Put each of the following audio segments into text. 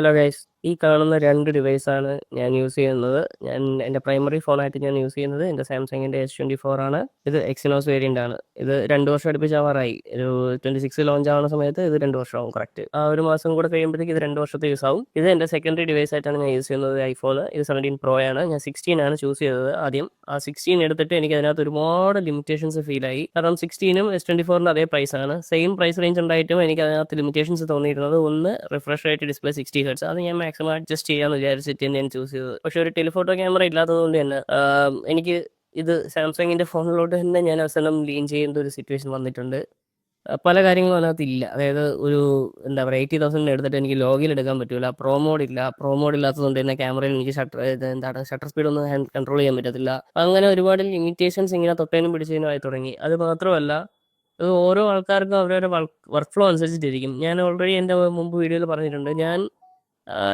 Hello guys ഈ കാണുന്ന രണ്ട് ഡിവൈസാണ് ഞാൻ യൂസ് ചെയ്യുന്നത്. ഞാൻ എന്റെ പ്രൈമറി ഫോണായിട്ട് ഞാൻ യൂസ് ചെയ്യുന്നത് എന്റെ സാംസങ്ങിന്റെ എസ് ട്വന്റി ഫോർ ആണ്. ഇത് എക്സിനോസ് വേരിയന്റ് ആണ്. ഇത് രണ്ട് വർഷം അടുപ്പിച്ച് അവറായി ഒരു ട്വന്റി സിക്സ് ലോഞ്ച് ആവുന്ന സമയത്ത് ഇത് രണ്ട് വർഷമാവും കറക്റ്റ് ആ ഒരു മാസം കൂടെ കഴിയുമ്പോഴത്തേക്ക് ഇത് രണ്ട് വർഷത്തെ യൂസ് ആവും. ഇത് എന്റെ സെക്കൻഡറി ഡിവൈസ് ആയിട്ടാണ് ഞാൻ യൂസ് ചെയ്യുന്നത് ഐഫോൺ ഇത് സെവന്റീൻ പ്രോ ആണ്. ഞാൻ സിക്സ്റ്റീൻ ആണ് ചൂസ് ചെയ്തത് ആദ്യം. ആ സിക്സ്റ്റീൻ എടുത്തിട്ട് എനിക്ക് അതിനകത്ത് ഒരുപാട് ലിമിറ്റേഷൻസ് ഫീൽ ആയി. കാരണം സിക്സ്റ്റീനും എസ് ട്വന്റി ഫോറിന്റെ അതേ പ്രൈസ് ആണ്. സെയിം പ്രൈസ് റേഞ്ച് ഉണ്ടായിട്ടും എനിക്ക് അതിനകത്ത് ലിമിറ്റേഷൻസ് തോന്നിയിരുന്നത് ഒന്ന് റിഫ്രഷ് ആയിട്ട് ഡിസ്പ്ലേ സിക്സ്റ്റി ഹെഡ്സ് അത് ഞാൻ മാക്സിമം അഡ്ജസ്റ്റ് ചെയ്യാന്ന് വിചാരിച്ചിട്ട് ഞാൻ ചൂസ് ചെയ്തത്. പക്ഷെ ഒരു ടെലിഫോട്ടോ ക്യാമറ ഇല്ലാത്തതുകൊണ്ട് തന്നെ എനിക്ക് ഇത് സാംസങ്ങിന്റെ ഫോണിലോട്ട് തന്നെ ഞാൻ അവസാനം ലീൻ ചെയ്യേണ്ട ഒരു സിറ്റുവേഷൻ വന്നിട്ടുണ്ട്. പല കാര്യങ്ങളും അതിനകത്ത് ഇല്ല. അതായത് ഒരു എന്താ പറയുക എയ്റ്റി തൗസൻഡ് എടുത്തിട്ട് എനിക്ക് ലോഗിൽ എടുക്കാൻ പറ്റൂല. പ്രോ മോഡ് ഇല്ല. പ്രോ മോഡ് ഇല്ലാത്തതുകൊണ്ട് തന്നെ ക്യാമറയിൽ എനിക്ക് ഷട്ടർ എന്താണ് ഷട്ടർ സ്പീഡ് ഒന്നും കൺട്രോൾ ചെയ്യാൻ പറ്റത്തില്ല. അങ്ങനെ ഒരുപാട് ലിമിറ്റേഷൻസ് ഇങ്ങനെ തൊട്ടേനും പിടിച്ചതിനും ആയി തുടങ്ങി. അത് മാത്രമല്ല അത് ഓരോ ആൾക്കാർക്കും അവരവരുടെ വർക്ക് ഫ്ലോ അനുസരിച്ചിട്ടിരിക്കും. ഞാൻ ഓൾറെഡി എന്റെ മുമ്പ് വീഡിയോയിൽ പറഞ്ഞിട്ടുണ്ട്. ഞാൻ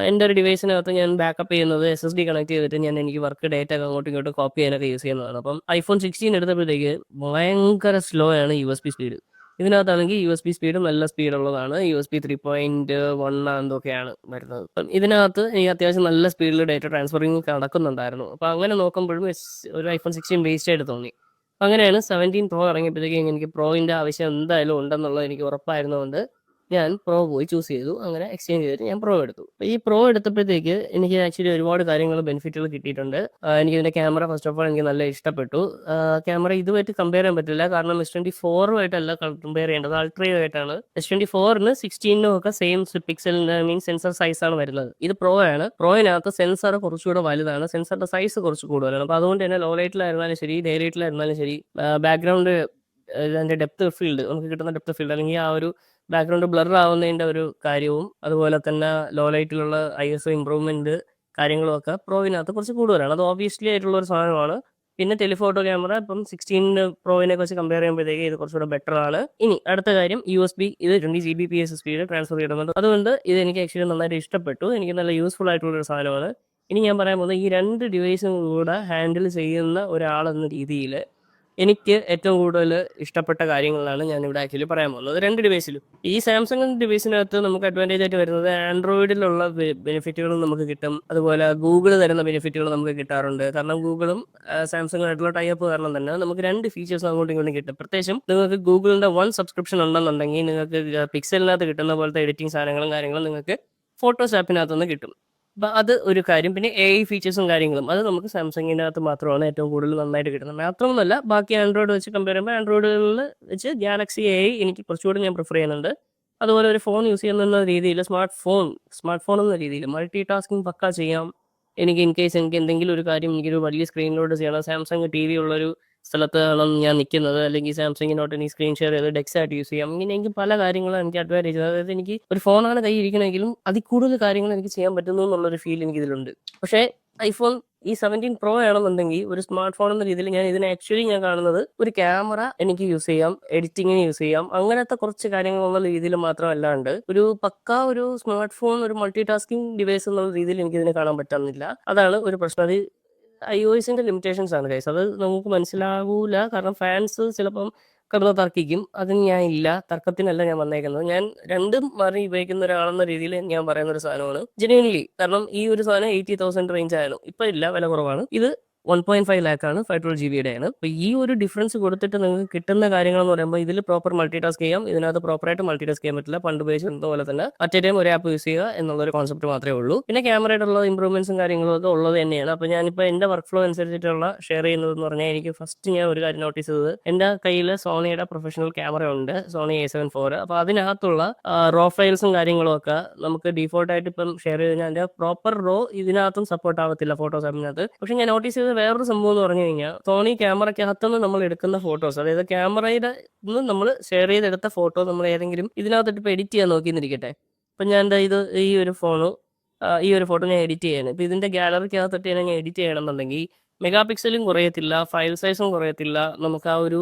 എന്റെ ഒരു ഡിവൈസിനകത്ത് ഞാൻ ബാക്കപ്പ് ചെയ്യുന്നത് എസ് എസ് ഡി കണക്ട് ചെയ്തിട്ട് ഞാൻ എനിക്ക് വർക്ക് ഡേറ്റ ഒക്കെ അങ്ങോട്ടും ഇങ്ങോട്ടും കോപ്പി ചെയ്യാനൊക്കെ യൂസ് ചെയ്യുന്നതാണ്. അപ്പം ഐഫോൺ സിക്സ്റ്റീൻ എടുത്തപ്പോഴത്തേക്ക് ഭയങ്കര സ്ലോ ആണ് യു എസ് പി സ്പീഡ് ഇതിനകത്താണെങ്കിൽ യു എസ് പി സ്പീഡ് നല്ല സ്പീഡുള്ളതാണ് U S P three point one എന്തൊക്കെയാണ് വരുന്നത്. അപ്പം ഇതിനകത്ത് എനിക്ക് അത്യാവശ്യം നല്ല സ്പീഡിൽ ഡേറ്റ ട്രാൻസ്ഫറിങ് നടക്കുന്നുണ്ടായിരുന്നു. അപ്പം അങ്ങനെ നോക്കുമ്പോഴും ഒരു ഐഫോൺ സിക്സ്റ്റീൻ വേസ്റ്റ് ആയിട്ട് തോന്നി. അങ്ങനെയാണ് സെവന്റീൻ പ്രോ ഇറങ്ങിയപ്പോഴത്തേക്കും എനിക്ക് പ്രോയിന്റെ ആവശ്യം എന്തായാലും ഉണ്ടെന്നുള്ളത് എനിക്ക് ഉറപ്പായിരുന്നതുകൊണ്ട് ഞാൻ പ്രോ പോയി ചൂസ് ചെയ്തു. അങ്ങനെ എക്സ്ചേഞ്ച് ചെയ്തിട്ട് ഞാൻ പ്രോ എടുത്തു. അപ്പോൾ ഈ പ്രോ എടുത്തപ്പോഴത്തേക്ക് എനിക്ക് ആക്ച്വലി ഒരുപാട് കാര്യങ്ങൾ ബെനിഫിറ്റുകൾ കിട്ടിയിട്ടുണ്ട്. എനിക്ക് ഇതിന്റെ ക്യാമറ ഫസ്റ്റ് ഓഫ് ഓൾ എനിക്ക് നല്ല ഇഷ്ടപ്പെട്ടു. ക്യാമറ ഇതുമായിട്ട് കമ്പയർ ചെയ്യാൻ പറ്റില്ല. കാരണം എസ് ട്വന്റി ഫോറുമായിട്ടല്ല കമ്പയർ ചെയ്യേണ്ടത്. അൾട്രയുമായിട്ടാണ് എസ് ട്വന്റി ഫോറിന് സിക്സ്റ്റീനും ഒക്കെ same pixel mean sensor size ആണ് വരുന്നത്. ഇത് പ്രോ ആണ്. പ്രോയിനകത്ത് സെൻസർ കുറച്ചുകൂടെ വലുതാണ്. സെൻസറിന്റെ സൈസ് കുറച്ച് കൂടുതലാണ്. അപ്പോൾ അതുകൊണ്ട് തന്നെ ലോ ലൈറ്റിലായിരുന്നാലും ശരി ഡേ ലൈറ്റിലായിരുന്നാലും ശരി ബാക്ക്ഗ്രൗണ്ട് അതിന്റെ ഡെപ്ത് ഫീൽഡ് നമുക്ക് കിട്ടുന്ന ഡെപ്ത് ഫീൽഡ് അല്ലെങ്കിൽ ആ ഒരു ബാക്ക്ഗ്രൗണ്ട് ബ്ലർ ആവുന്നതിന്റെ ഒരു കാര്യവും അതുപോലെ തന്നെ ലോ ലൈറ്റിലുള്ള ഐ എസ് ഒ ഇമ്പ്രൂവ്മെന്റ് കാര്യങ്ങളും ഒക്കെ പ്രോവിനകത്ത് കുറച്ച് കൂടുതലാണ്. അത് ഓബിയസ്ലി ആയിട്ടുള്ള ഒരു സാധനമാണ്. പിന്നെ ടെലിഫോട്ടോ ക്യാമറ ഇപ്പം സിക്സ്റ്റീൻ പ്രോവിനെ കുറിച്ച് കമ്പയർ ചെയ്യുമ്പോഴത്തേക്ക് ഇത് കുറച്ചുകൂടെ ബെറ്റർ ആണ്. ഇനി അടുത്ത കാര്യം യു എസ് ബി ഇത് twenty G B P S speed transfer ചെയ്യണമെന്ന് അതുകൊണ്ട് ഇത് എനിക്ക് ആക്ച്വലി നന്നായിട്ട് ഇഷ്ടപ്പെട്ടു. എനിക്ക് നല്ല യൂസ്ഫുൾ ആയിട്ടുള്ള ഒരു സാധനമാണ്. ഇനി ഞാൻ പറയാൻ പോകുന്നത് ഈ രണ്ട് ഡിവൈസും കൂടെ ഹാൻഡിൽ ചെയ്യുന്ന ഒരാളെന്ന രീതിയിൽ എനിക്ക് ഏറ്റവും കൂടുതൽ ഇഷ്ടപ്പെട്ട കാര്യങ്ങളാണ് ഞാൻ ഇവിടെ ആക്ച്വലി പറയാൻ പോകുന്നത്. രണ്ട് ഡിവൈസിലും ഈ സാംസങ് ഡിവൈസിനകത്ത് നമുക്ക് അഡ്വാന്റേജ് ആയിട്ട് വരുന്നത് ആൻഡ്രോയിഡിലുള്ള ബെനിഫിറ്റുകളും നമുക്ക് കിട്ടും. അതുപോലെ ഗൂഗിൾ തരുന്ന ബെനിഫിറ്റുകൾ നമുക്ക് കിട്ടാറുണ്ട്. കാരണം ഗൂഗിളും സാംസങ്ങുമായിട്ടുള്ള ടൈപ്പ് കാരണം തന്നെ നമുക്ക് രണ്ട് ഫീച്ചേഴ്സ് അങ്ങോട്ടും ഇങ്ങോട്ടും കിട്ടും. പ്രത്യേകിച്ചും നിങ്ങൾക്ക് ഗൂഗിളിന്റെ വൺ സബ്സ്ക്രിപ്ഷൻ ഉണ്ടെന്നുണ്ടെങ്കിൽ നിങ്ങൾക്ക് പിക്സലിനകത്ത് കിട്ടുന്ന പോലത്തെ എഡിറ്റിംഗ് സാധനങ്ങളും കാര്യങ്ങളും നിങ്ങൾക്ക് ഫോട്ടോസ് ആപ്പിനകത്തുനിന്ന് കിട്ടും. അപ്പം അത് ഒരു കാര്യം. പിന്നെ എ ഐ ഫീച്ചേഴ്സും കാര്യങ്ങളും. അത് നമുക്ക് സാംസങ്ങിനകത്ത് മാത്രമാണ് ഏറ്റവും കൂടുതൽ നന്നായിട്ട് കിട്ടുന്നത്. മാത്രമൊന്നുമല്ല ബാക്കി ആൻഡ്രോയിഡ് വെച്ച് കമ്പയർ ചെയ്യുമ്പോൾ ആൻഡ്രോയിഡുകളിൽ വെച്ച് ഗാലക്സി എ ഐ എനിക്ക് കുറച്ചുകൂടി ഞാൻ പ്രിഫർ ചെയ്യുന്നുണ്ട്. അതുപോലെ ഒരു ഫോൺ യൂസ് ചെയ്യുന്ന രീതിയിൽ സ്മാർട്ട് ഫോൺ സ്മാർട്ട് ഫോൺ എന്ന രീതിയിൽ മൾട്ടി ടാസ്കിങ് പക്ക ചെയ്യാം. എനിക്ക് ഇൻ കേസ് എനിക്ക് എന്തെങ്കിലും ഒരു കാര്യം എനിക്കൊരു വലിയ സ്ക്രീനിലോട്ട് ചെയ്യണം. സാംസങ് ടി വി ഉള്ളൊരു സ്ഥലത്താണ് ഞാൻ നിൽക്കുന്നത് അല്ലെങ്കിൽ സാംസങ്ങിനോട്ട് എനിക്ക് സ്ക്രീൻ ഷെയർ ചെയ്ത് ഡെക്സ് ആയിട്ട് യൂസ് ചെയ്യാം. ഇങ്ങനെ എനിക്ക് പല കാര്യങ്ങളും എനിക്ക് അഡ്വാന്റേജ് അതായത് എനിക്ക് ഒരു ഫോണാണ് കയ്യിൽ ഇരിക്കണമെങ്കിലും അതിൽ കൂടുതൽ കാര്യങ്ങൾ എനിക്ക് ചെയ്യാൻ പറ്റുന്നു എന്നുള്ളൊരു ഫീൽ എനിക്ക് ഇതിലുണ്ട്. പക്ഷേ ഐഫോൺ ഈ സെവന്റീൻ പ്രോ ആണെന്നുണ്ടെങ്കിൽ ഒരു സ്മാർട്ട് ഫോൺ എന്ന രീതിയിൽ ഞാൻ ഇതിനെ ആക്ച്വലി ഞാൻ കാണുന്നത് ഒരു ക്യാമറ എനിക്ക് യൂസ് ചെയ്യാം എഡിറ്റിങ്ങിന് യൂസ് ചെയ്യാം അങ്ങനത്തെ കുറച്ച് കാര്യങ്ങൾ എന്നുള്ള രീതിയിൽ മാത്രമല്ലാണ്ട് ഒരു പക്ക ഒരു സ്മാർട്ട് ഫോൺ ഒരു മൾട്ടി ടാസ്കിങ് ഡിവൈസ് എന്നുള്ള രീതിയിൽ എനിക്ക് ഇതിനെ കാണാൻ പറ്റുന്നില്ല അതാണ് ഒരു പ്രശ്നം. ഐ ഒ എസിന്റെ ലിമിറ്റേഷൻസ് ആണ് ഗൈസ് അത് നമുക്ക് മനസ്സിലാകൂല കാരണം ഫാൻസ് ചിലപ്പം കിടന്ന് തർക്കിക്കും. അതിന് ഞാൻ ഇല്ല. തർക്കത്തിനല്ല ഞാൻ വന്നേക്കുന്നത്. ഞാൻ രണ്ടും മാറി ഉപയോഗിക്കുന്ന ഒരാളെന്ന രീതിയിൽ ഞാൻ പറയുന്ന ഒരു സാധനമാണ്. ജെന്യൂൻലി കാരണം ഈ ഒരു സാധനം എയ്റ്റി തൗസൻഡ് റേഞ്ച് ആയാലും ഇപ്പൊ ഇല്ല. വില കുറവാണ്. ഇത് വൺ പോയിന്റ് ഫൈവ് ലാക്ക് ആണ് ഫൈവ് ട്വൽവ് ജി ബിയുടെ ആണ്. അപ്പൊ ഈ ഒരു ഡിഫറൻസ് കൊടുത്തിട്ട് നിങ്ങൾക്ക് കിട്ടുന്ന കാര്യങ്ങൾ എന്ന് പറയുമ്പോൾ ഇതിൽ പ്രോപ്പർ മൾട്ടി ടാസ്ക് ചെയ്യാം. ഇതിനകത്ത് പ്രോപ്പറായിട്ട് മൾട്ടി ടാസ്ക് ചെയ്യാൻ പറ്റില്ല. പണ്ട് ഉപയോഗിച്ചിരുന്ന പോലെ തന്നെ അറ്റ് ടൈം ഒരു ആപ്പ് യൂസ് ചെയ്യുക എന്നുള്ളൊരു കോൺസെപ്റ്റ് മാത്രമേ ഉള്ളൂ. പിന്നെ ക്യാമറയുടെ ഇമ്പ്രൂവ്മെന്റ്സും കാര്യങ്ങളും ഒക്കെ ഉള്ളത് തന്നെയാണ്. അപ്പൊ ഞാനിപ്പോൾ എന്റെ വർക്ക് ഫ്ലോ അനുസരിച്ചിട്ടുള്ള ഷെയർ ചെയ്യുന്നത് എന്ന് പറഞ്ഞാൽ എനിക്ക് ഫസ്റ്റ് ഞാൻ ഒരു കാര്യം നോട്ടീസ് ചെയ്തത് എന്റെ കയ്യിൽ സോണിയുടെ പ്രൊഫഷണൽ ക്യാമറ ഉണ്ട്. സോണി എ സെവൻ ഫോർ അപ്പൊ അതിനകത്തുള്ള റോ ഫയൽസും കാര്യങ്ങളും ഒക്കെ നമുക്ക് ഡിഫോൾട്ടായിട്ട് ഇപ്പം ഷെയർ ചെയ്ത് കഴിഞ്ഞാൽ പ്രോപ്പർ റോ ഇതിനകത്തും സപ്പോർട്ട് ആവത്തില്ല ഫോട്ടോസ് ആപ്പിനകത്ത് പക്ഷെ ഞാൻ നോട്ടീസ് ചെയ്ത വേറൊരു സംഭവം എന്ന് പറഞ്ഞു കഴിഞ്ഞാൽ സോണി ക്യാമറയ്ക്കകത്തുനിന്ന് നമ്മൾ എടുക്കുന്ന ഫോട്ടോസ് അതായത് ക്യാമറയുടെ നിന്ന് നമ്മൾ ഷെയർ ചെയ്തെടുത്ത ഫോട്ടോ നമ്മൾ ഏതെങ്കിലും ഇതിനകത്തിട്ട് ഇപ്പോൾ എഡിറ്റ് ചെയ്യാൻ നോക്കിയെന്നിരിക്കട്ടെ. ഇപ്പം ഞാൻ ഇത് ഈ ഒരു ഫോണ് ഈ ഒരു ഫോട്ടോ ഞാൻ എഡിറ്റ് ചെയ്യാണ്. ഇപ്പം ഇതിന്റെ ഗാലറിക്കകത്തിട്ട് ഞാൻ എഡിറ്റ് ചെയ്യണമെന്നുണ്ടെങ്കിൽ മെഗാ പിക്സലും കുറയത്തില്ല ഫയൽ സൈസും കുറയത്തില്ല നമുക്ക് ആ ഒരു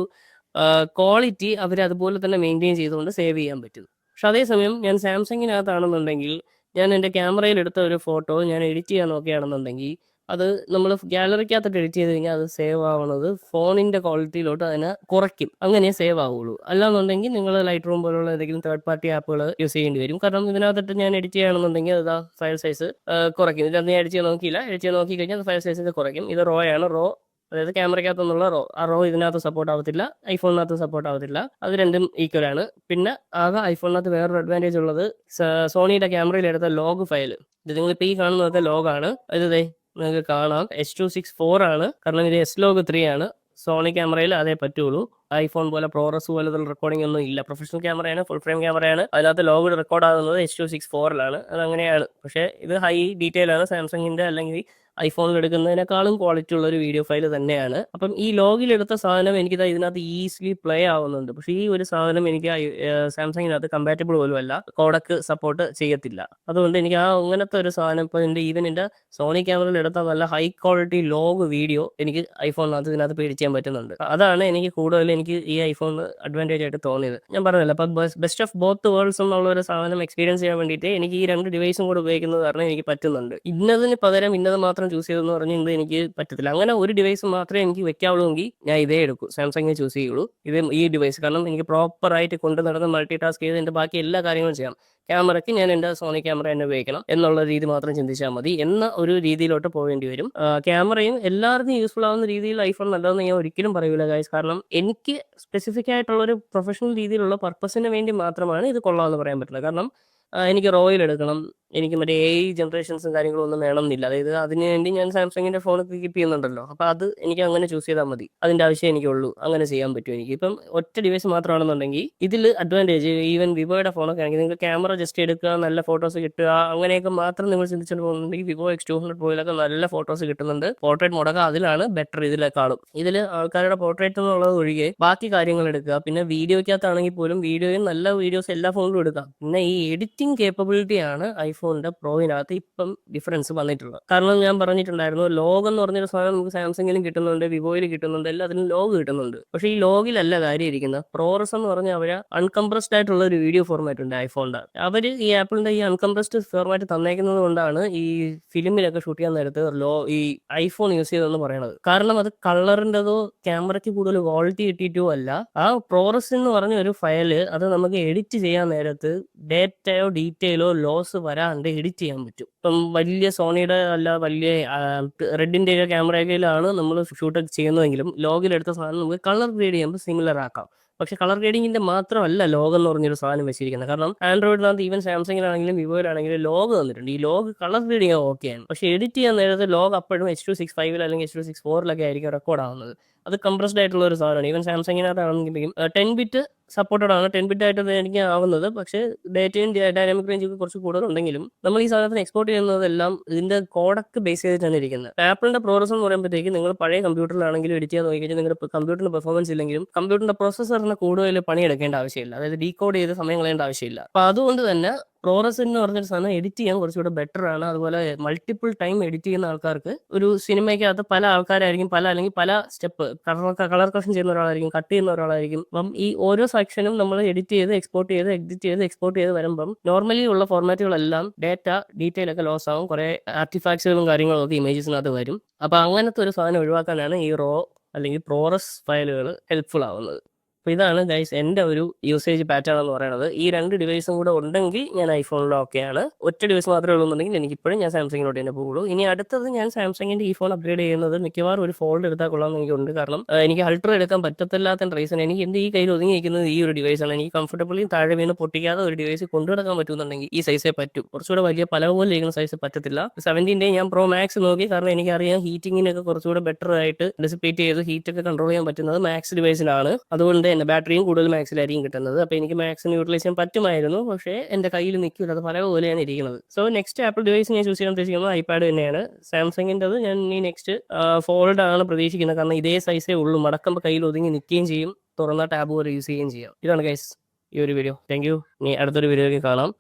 ക്വാളിറ്റി അവർ അതുപോലെ തന്നെ മെയിന്റെയിൻ ചെയ്തുകൊണ്ട് സേവ് ചെയ്യാൻ പറ്റും. പക്ഷെ അതേസമയം ഞാൻ സാംസങ്ങിനകത്താണെന്നുണ്ടെങ്കിൽ ഞാൻ എന്റെ ക്യാമറയിൽ എടുത്ത ഒരു ഫോട്ടോ ഞാൻ എഡിറ്റ് ചെയ്യാൻ നോക്കുകയാണെന്നുണ്ടെങ്കിൽ അത് നമ്മൾ ഗാലറിക്കകത്തോട്ട് എഡിറ്റ് ചെയ്ത് കഴിഞ്ഞാൽ അത് സേവ് ആവുന്നത് ഫോണിന്റെ ക്വാളിറ്റിയിലോട്ട് അതിനെ കുറയ്ക്കും. അങ്ങനെ സേവ് ആവുള്ളൂ. അല്ലാന്നുണ്ടെങ്കിൽ നിങ്ങൾ ലൈറ്റ് റൂം പോലുള്ള ഏതെങ്കിലും തേർഡ് പാർട്ടി ആപ്പുകൾ യൂസ് ചെയ്യേണ്ടി വരും. കാരണം ഇതിനകത്തിട്ട് ഞാൻ എഡിറ്റ് ചെയ്യണമെന്നുണ്ടെങ്കിൽ അത് ഫയൽ സൈസ് കുറയ്ക്കും. ഇതിനകത്ത് ഞാൻ എഡിറ്റ് ചെയ്ത് നോക്കിയില്ല. എഡിറ്റ് ചെയ്ത് നോക്കി കഴിഞ്ഞാൽ ഫയൽ സൈസ് കുറയ്ക്കും. ഇത് റോ ആണ്. റോ അതായത് ക്യാമറയ്ക്കകത്തുനിന്നുള്ള റോ ആ റോ ഇതിനകത്ത് സപ്പോർട്ട് ആവത്തില്ല. ഐഫോണിനകത്ത് സപ്പോർട്ട് ആവത്തില്ല. അത് രണ്ടും ഈക്വൽ ആണ്. പിന്നെ ആകെ ഐഫോണിനകത്ത് വേറൊരു അഡ്വാന്റേജ് ഉള്ളത് സോണിയുടെ ക്യാമറയിൽ എടുത്ത ലോഗ് ഫയൽ ഇത് നിങ്ങളിപ്പോൾ ഈ കാണുന്നതൊക്കെ ലോഗാണ് ദേ നിങ്ങൾക്ക് കാണാം. എച്ച് ടു സിക്സ് ഫോർ ആണ്. കാരണം ഇത് എസ് ലോഗ് ത്രീ ആണ്. സോണി ക്യാമറയിൽ അതേ പറ്റുള്ളൂ. ഐഫോൺ പോലെ പ്രോറസ് പോലത്തെ റെക്കോർഡിംഗ് ഒന്നും ഇല്ല. പ്രൊഫഷണൽ ക്യാമറയാണ് ഫുൾ ഫ്രെയിം ക്യാമറയാണ് അതിനകത്ത് ലോഗ് റെക്കോർഡ് ആകുന്നത് എച്ച് ടു സിക്സ് ഫോറിലാണ് അത് അങ്ങനെയാണ്. പക്ഷേ ഇത് ഹൈ ഡീറ്റെയിൽ ആണ്. സാംസങ്ങിന്റെ അല്ലെങ്കിൽ ഐഫോണിൽ എടുക്കുന്നതിനേക്കാളും ക്വാളിറ്റി ഉള്ള ഒരു വീഡിയോ ഫയൽ തന്നെയാണ്. അപ്പം ഈ ലോഗിൽ എടുത്ത സാധനം എനിക്ക് ഇതിനകത്ത് ഈസിലി പ്ലേ ആവുന്നുണ്ട്. പക്ഷേ ഈ ഒരു സാധനം എനിക്ക് സാംസങ്ങിനകത്ത് കമ്പാറ്റബിൾ പോലും അല്ല കോഡക്ക് സപ്പോർട്ട് ചെയ്യത്തില്ല. അതുകൊണ്ട് എനിക്ക് ആ അങ്ങനത്തെ ഒരു സാധനം ഇപ്പോൾ എന്റെ ഈവൻ എന്റെ സോണി ക്യാമറയിൽ എടുത്ത നല്ല ഹൈ ക്വാളിറ്റി ലോഗ് വീഡിയോ എനിക്ക് ഐഫോണിനകത്ത് ഇതിനകത്ത് പേടിച്ച് ചെയ്യാൻ പറ്റുന്നുണ്ട് അതാണ് എനിക്ക് കൂടുതൽ എനിക്ക് ഈ ഐഫോൺ അഡ്വാന്റേജ് ആയിട്ട് തോന്നിയത്. ഞാൻ പറഞ്ഞല്ലോ അപ്പം ബെസ്റ്റ് ഓഫ് ബോത്ത് വേൾഡ്സ് എന്നുള്ള ഒരു സാധനം എക്സ്പീരിയൻസ് ചെയ്യാൻ വേണ്ടിയിട്ട് എനിക്ക് ഈ രണ്ട് ഡിവൈസും കൂടെ ഉപയോഗിക്കുന്നത് കാരണം എനിക്ക് പറ്റുന്നുണ്ട്. ഇന്നതിന് പകരം ഇന്നത് മാത്രം ചൂസ് ചെയ്തെന്ന് പറഞ്ഞ് എനിക്ക് പറ്റത്തില്ല. അങ്ങനെ ഒരു ഡിവൈസ് മാത്രമേ എനിക്ക് വെക്കാവുള്ളൂ എങ്കിൽ ഞാൻ ഇതേ എടുക്കൂ. സാംസങ് ചൂസ് ചെയ്യുള്ളൂ. ഇത് ഈ ഡിവൈസ് കാരണം എനിക്ക് പ്രോപ്പർ ആയിട്ട് കൊണ്ട് നടന്ന് മൾട്ടി ടാസ്ക് ചെയ്ത് എന്റെ ബാക്കി എല്ലാ കാര്യങ്ങളും ചെയ്യാം. ക്യാമറയ്ക്ക് ഞാൻ എന്റെ സോണി ക്യാമറ തന്നെ ഉപയോഗിക്കണം എന്നുള്ള രീതി മാത്രം ചിന്തിച്ചാൽ മതി എന്ന ഒരു രീതിയിലോട്ട് പോകേണ്ടി വരും. ക്യാമറയും എല്ലാവർക്കും യൂസ്ഫുൾ ആവുന്ന രീതിയിൽ ഐഫോൺ നല്ലതെന്ന് ഞാൻ ഒരിക്കലും പറയൂല ഗൈസ് കാരണം എനിക്ക് സ്പെസിഫിക് ആയിട്ടുള്ള ഒരു പ്രൊഫഷണൽ രീതിയിലുള്ള പർപ്പസിന് വേണ്ടി മാത്രമാണ് ഇത് കൊള്ളാമെന്ന് പറയാൻ പറ്റുന്നത്. കാരണം എനിക്ക് റോയിൽ എടുക്കണം. എനിക്ക് മറ്റേ എ ജനറേഷൻസും കാര്യങ്ങളും ഒന്നും വേണമെന്നില്ല. അതായത് അതിന് വേണ്ടി ഞാൻ സാംസങ്ങിന്റെ ഫോൺ കീപ്പ് ചെയ്യുന്നുണ്ടല്ലോ. അപ്പൊ അത് എനിക്ക് അങ്ങനെ ചൂസ് ചെയ്താൽ മതി. അതിന്റെ ആവശ്യം എനിക്കുള്ളൂ. അങ്ങനെ ചെയ്യാൻ പറ്റും എനിക്ക്. ഇപ്പം ഒറ്റ ഡിവൈസ് മാത്രമാണെന്നുണ്ടെങ്കിൽ ഇതിൽ അഡ്വാന്റേജ് ഈവൻ വിവോയുടെ ഫോണൊക്കെ ആണെങ്കിൽ നിങ്ങൾക്ക് ക്യാമറ ജസ്റ്റ് എടുക്കുക നല്ല ഫോട്ടോസ് കിട്ടുക അങ്ങനെയൊക്കെ മാത്രം നിങ്ങൾ ചിന്തിച്ചുകൊണ്ട് പോകുന്നുണ്ടെങ്കിൽ വിവോ എക്സ് ടു ഹൺഡ്രഡ് പോയിലൊക്കെ നല്ല ഫോട്ടോസ് കിട്ടുന്നുണ്ട്. പോർട്രേറ്റ് മോഡൊക്കെ അതിലാണ് ബെറ്റർ ഇതിലേക്കാളും ഇതിൽ ആൾക്കാരുടെ പോർട്രേറ്റ് എന്നുള്ളത് ഒഴികെ ബാക്കി കാര്യങ്ങൾ എടുക്കുക. പിന്നെ വീഡിയോയ്ക്കകത്താണെങ്കിൽ പോലും വീഡിയോയും നല്ല വീഡിയോസ് എല്ലാ ഫോണിലും എടുക്കാം. പിന്നെ ഈ എഡിറ്റിംഗ് കേപ്പബിലിറ്റി ആണ് ഐഫോണിന്റെ പ്രോയിനകത്ത് ഇപ്പം ഡിഫറൻസ് വന്നിട്ടുള്ളത്. കാരണം ഞാൻ പറഞ്ഞിട്ടുണ്ടായിരുന്നു ലോഗ് എന്ന് പറഞ്ഞൊരു സാധനം നമുക്ക് സാംസങ്ങിലും കിട്ടുന്നുണ്ട് വിവോയിൽ കിട്ടുന്നുണ്ട് എല്ലാത്തിനും ലോഗ് കിട്ടുന്നുണ്ട്. പക്ഷേ ഈ ലോഗിലല്ല കാര്യം ഇരിക്കുന്നത് പ്രോറസ് എന്ന് പറഞ്ഞാൽ അവർ അൺകംപ്രസ്ഡ് ആയിട്ടുള്ള ഒരു വീഡിയോ ഫോർമാറ്റ് ഉണ്ട് ഐഫോണിന്റെ. അവർ ഈ ആപ്പിളിന്റെ ഈ അൺകംപ്രസ്ഡ് ഫോർമാറ്റ് തന്നേക്കുന്നത് കൊണ്ടാണ് ഈ ഫിലിമിലൊക്കെ ഷൂട്ട് ചെയ്യാൻ നേരത്ത് ലോ ഈ ഐഫോൺ യൂസ് ചെയ്തതെന്ന് പറയുന്നത് കാരണം അത് കളറിന്റെതോ ക്യാമറയ്ക്ക് കൂടുതൽ ക്വാളിറ്റി കിട്ടിയിട്ടോ അല്ല. ആ പ്രോറസ് എന്ന് പറഞ്ഞ ഒരു ഫയൽ അത് നമുക്ക് എഡിറ്റ് ചെയ്യാൻ നേരത്ത് ഡേറ്റയോ ഡീറ്റെയിലോ ലോസ് വരാണ്ട് എഡിറ്റ് ചെയ്യാൻ പറ്റും. ഇപ്പം വലിയ സോണിയുടെ അല്ല വലിയ റെഡിന്റെ ക്യാമറയിലാണ് നമ്മൾ ഷൂട്ട് ചെയ്യുന്നതെങ്കിലും ലോഗിലെടുത്ത സാധനം നമുക്ക് കളർ ഗ്രേഡ് ചെയ്യുമ്പോൾ സിമിലർ ആക്കാം. പക്ഷെ കളർ ഗ്രേഡിങ്ങിന്റെ മാത്രമല്ല ലോഗ് എന്ന് പറഞ്ഞൊരു സാധനം വെച്ചിരിക്കുന്നത്. കാരണം ആൻഡ്രോയിഡിനകത്ത് ഈവൻ സാംസങ്ങിലാണെങ്കിലും വിവോയിലാണെങ്കിലും ലോഗ് തന്നിട്ടുണ്ട്. ഈ ലോഗ് കളർ ഗ്രേഡിങ് ഓക്കെയാണ്. പക്ഷെ എഡിറ്റ് ചെയ്യാൻ നേരത്തെ ലോഗ് അപ്പോഴും എച്ച് ടു സിക്സ് ഫൈവിൽ അല്ലെങ്കിൽ എച്ച് ടു സിക്സ് ഫോറിലൊക്കെ ആയിരിക്കും റെക്കോർഡ് ആവുന്നത്. അത് കംപ്രസ്ഡ് ആയിട്ടുള്ള ഒരു സാധനമാണ്. ഈവൻ സാംസങ്ങിനകത്താണെങ്കിലും ടെൻ ബിറ്റ് സപ്പോർട്ടഡ് ആണ്. ടെൻ ബിറ്റ് ആയിട്ട് എനിക്ക് ആവുന്നത്. പക്ഷേ ഡേറ്റയും ഡൈനാമിക് റേഞ്ച് ഒക്കെ കുറച്ച് കൂടുതലുണ്ടെങ്കിലും നമ്മൾ ഈ സാധനത്തിന് എക്സ്പോർട്ട് ചെയ്യുന്നതെല്ലാം ഇതിന്റെ കോഡൊക്കെ ബേസ് ചെയ്തിട്ടാണ് ഇരിക്കുന്നത്. ആപ്പിളിന്റെ പ്രോസസ് എന്ന് പറയുമ്പോഴത്തേക്ക് നിങ്ങൾ പഴയ കമ്പ്യൂട്ടറിലാണെങ്കിലും എഡിറ്റ് ചെയ്യാൻ നോക്കിക്കഴിഞ്ഞാൽ നിങ്ങളുടെ കമ്പ്യൂട്ടറിന് പെർഫോമൻസ് ഇല്ലെങ്കിലും കമ്പ്യൂട്ടറിന്റെ പ്രോസസ്സറിന് കൂടുതൽ പണിയെടുക്കേണ്ട ആവശ്യമില്ല. അതായത് ഡീകോഡ് ചെയ്ത് സമയം കളയേണ്ട ആവശ്യമില്ല. അപ്പൊ അതുകൊണ്ട് തന്നെ പ്രോറസ് എന്ന് പറഞ്ഞൊരു സാധനം എഡിറ്റ് ചെയ്യാൻ കുറച്ചുകൂടെ ബെറ്റർ ആണ്. അതുപോലെ മൾട്ടിപ്പിൾ ടൈം എഡിറ്റ് ചെയ്യുന്ന ആൾക്കാർക്ക് ഒരു സിനിമയ്ക്കകത്ത് പല ആൾക്കാരായിരിക്കും പല അല്ലെങ്കിൽ പല സ്റ്റെപ്പ് കളർ കറക്ഷൻ ചെയ്യുന്ന ഒരാളായിരിക്കും കട്ട് ചെയ്യുന്ന ഒരാളായിരിക്കും. അപ്പം ഈ ഓരോ സെക്ഷനും നമ്മൾ എഡിറ്റ് ചെയ്ത് എക്സ്പോർട്ട് ചെയ്ത് എഡിറ്റ് ചെയ്ത് എക്സ്പോർട്ട് ചെയ്ത് വരുമ്പം നോർമലി ഉള്ള ഫോർമാറ്റുകളെല്ലാം ഡേറ്റ ഡീറ്റെയിൽ ഒക്കെ ലോസ് ആവും. കുറെ ആർട്ടിഫാക്ട്സുകളും കാര്യങ്ങളും ഒക്കെ ഇമേജസിനകത്ത് വരും. അപ്പൊ അങ്ങനത്തെ ഒരു സാധനം ഒഴിവാക്കാനാണ് ഈ റോ അല്ലെങ്കിൽ പ്രോറസ് ഫയലുകൾ ഹെൽപ്ഫുൾ ആവുന്നത്. അപ്പോൾ ഇതാണ് ഗൈസ് എന്റെ ഒരു യൂസേജ് പാറ്റേൺ എന്ന് പറയുന്നത്. ഈ രണ്ട് ഡിവൈസും കൂടെ ഉണ്ടെങ്കിൽ ഞാൻ ആണ് ഒറ്റ ഡിവൈസ് മാത്രമേ ഉള്ളൂ എന്നുണ്ടെങ്കിൽ എനിക്ക് ഇപ്പോഴും ഞാൻ സാംസങ്ങിലോട്ട് തന്നെ പോകുള്ളൂ ഇനി അടുത്തത് ഞാൻ സാംസങ്ങിന്റെ ഈ ഫോൺ അപ്ഗ്രേഡ് ചെയ്യുന്നത് മിക്കവാറും ഒരു ഫോൾഡ് എടുത്താൽ കൊള്ളാമെന്ന് എനിക്കുണ്ട്. കാരണം എനിക്ക് അൾട്ര എടുക്കാൻ പറ്റത്തില്ലാത്ത റീസൺ എനിക്ക് എന്റെ ഈ കയ്യിൽ ഒതുങ്ങിയിരിക്കുന്നത് ഈ ഒരു ഡിവൈസാണ് എനിക്ക് കംഫർട്ടബിളി താഴെ വീണ് പൊട്ടിക്കാതെ ഒരു ഡിവൈസ് കൊണ്ടുനടക്കാൻ പറ്റുന്നുണ്ടെങ്കിൽ ഈ സൈസേ പറ്റും. കുറച്ചുകൂടെ വലിയ പല പോലെ ഇരിക്കുന്ന സൈസ് പറ്റത്തില്ല. സെവന്റീന്റെ ഞാൻ പ്രോ മാക്സ് നോക്കി. കാരണം എനിക്കറിയാം ഹീറ്റിങ്ങിനൊക്കെ കുറച്ചുകൂടെ ബെറ്റർ ആയിട്ട് ഡിസിപ്പേറ്റ് ചെയ്ത് ഹീറ്റ് ഒക്കെ കൺട്രോൾ ചെയ്യാൻ പറ്റുന്നത് മാക്സ് ഡിവൈസിലാണ് അതുകൊണ്ട് എന്റെ ബാറ്ററിയും കൂടുതൽ മാക്സിലായിരിക്കും കിട്ടുന്നത്. അപ്പോൾ എനിക്ക് മാക്സിന് യൂട്ടിലൈസ് ചെയ്യാൻ പറ്റുമായിരുന്നു. പക്ഷേ എന്റെ കയ്യിൽ നിൽക്കില്ല. അത് പല പോലെയാണ് ഇരിക്കുന്നത്. സോ നെക്സ്റ്റ് ആപ്പിൾ ഡിവൈസ് ഞാൻ ചൂസ് ചെയ്യാൻ ഉദ്ദേശിക്കുന്നത് ഐപാഡ് തന്നെയാണ്. സാംസങ്ങിന്റെത് ഞാൻ ഈ നെക്സ്റ്റ് ഫോൾഡ് ആണ് പ്രതീക്ഷിക്കുന്നത് കാരണം ഇതേ സൈസേ ഉള്ളൂ. മടക്കുമ്പോൾ കയ്യിൽ ഒതുങ്ങി നിൽക്കുകയും ചെയ്യും. തുറന്ന ടാബ് പോലെ യൂസ് ചെയ്യുകയും ചെയ്യാം. ഇതാണ് ഗൈസ് ഈ ഒരു വീഡിയോ താങ്ക് യു ഇനി അടുത്തൊരു വീഡിയോയ്ക്ക് കാണാം.